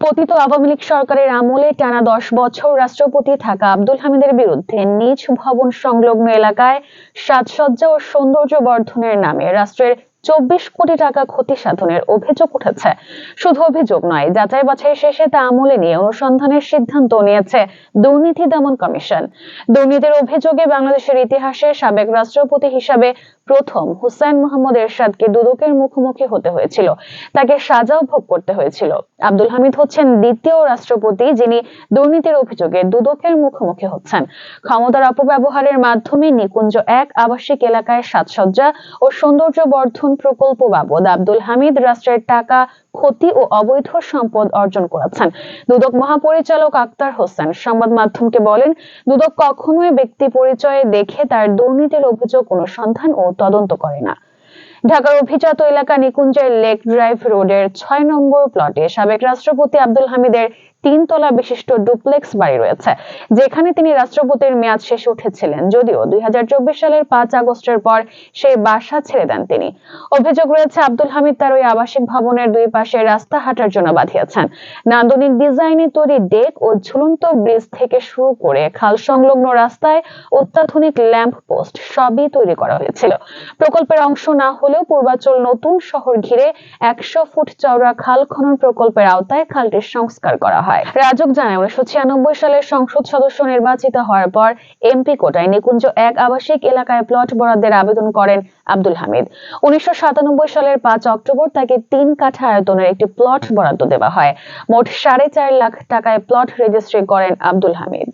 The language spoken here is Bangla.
পতিত আওয়ামী লীগ সরকারের আমলে টানা দশ বছর রাষ্ট্রপতি থাকা আব্দুল হামিদের বিরুদ্ধে নিজ ভবন সংলগ্ন এলাকায় সাজসজ্জা ও সৌন্দর্য বর্ধনের নামে রাষ্ট্রের চব্বিশ কোটি টাকা ক্ষতি সাধনের অভিযোগ উঠেছে। শুধু অভিযোগ নয়, যাচাই বাছাই শেষে তা আমলে নিয়ে অনুসন্ধানের সিদ্ধান্ত নিয়েছে দুর্নীতি দমন কমিশন। দুর্নীতির অভিযোগে বাংলাদেশের ইতিহাসে সাবেক রাষ্ট্রপতি হিসাবে প্রথম হুসাইন মোহাম্মদ এরশাদকে দুদকের মুখোমুখি হতে হয়েছিল। তাকে সাজাও ভোগ করতে হয়েছিল। আব্দুল হামিদ হচ্ছেন দ্বিতীয় রাষ্ট্রপতি যিনি দুর্নীতির অভিযোগে দুদকের মুখোমুখি হচ্ছেন। ক্ষমতার অপব্যবহারের মাধ্যমে নিকুঞ্জ এক আবাসিক এলাকায় সাজসজ্জা ও সৌন্দর্য বর্ধন প্রকল্প বাবদ আব্দুল হামিদ রাষ্ট্রের টাকা, ক্ষতি ও অবৈধ সম্পদ অর্জন করেছেন। দুদক মহাপরিচালক আক্তার হোসেন সংবাদ মাধ্যমকে বলেন, দুদক কখনোই ব্যক্তি পরিচয়ে দেখে তার দুর্নীতির অভিযোগ অনুসন্ধান ও তদন্ত করে না। ঢাকার অভিজাত এলাকা নিকুঞ্জের লেক ড্রাইভ রোডের ছয় নম্বর প্লটে সাবেক রাষ্ট্রপতি আব্দুল হামিদের তিনতলা বিশিষ্ট ডুপ্লেক্স বাড়ি রয়েছে, যেখানে তিনি রাষ্ট্রপতির মেয়াদ শেষে উঠেছিলেন। যদিও দুই হাজার চব্বিশ সালের পাঁচ আগস্টের পর সেই বাসা ছেড়ে দেন তিনি। অভিযোগ রয়েছে, আব্দুল হামিদ তার ওই আবাসিক ভবনের দুই পাশে রাস্তা হাঁটার জন্য বাঁধিয়েছেন। নান্দনিক ডিজাইনে তৈরি ডেক ও ঝুলন্ত ব্রিজ থেকে শুরু করে খাল সংলগ্ন রাস্তায় অত্যাধুনিক ল্যাম্প পোস্ট সবই তৈরি করা হয়েছিল। প্রকল্পের অংশ না হলেও পূর্বাচল নতুন শহর ঘিরে একশো ফুট চওড়া খাল খনন প্রকল্পের আওতায় খালটির সংস্কার করা হয়। রাজক জানায়, উনিশশো ছিয়ানব্বই সালের সংসদ সদস্য নির্বাচিত হওয়ার পর এমপি কোটায় নিকুঞ্জ এক আবাসিক এলাকায় প্লট বরাদ্দের আবেদন করেন আব্দুল হামিদ। উনিশশো সাতানব্বই সালের পাঁচ অক্টোবর তাকে তিন কাঠা আয়তনের একটি প্লট বরাদ্দ দেওয়া হয়। মোট সাড়ে চার লাখ টাকায় প্লট রেজিস্ট্রি করেন আব্দুল হামিদ।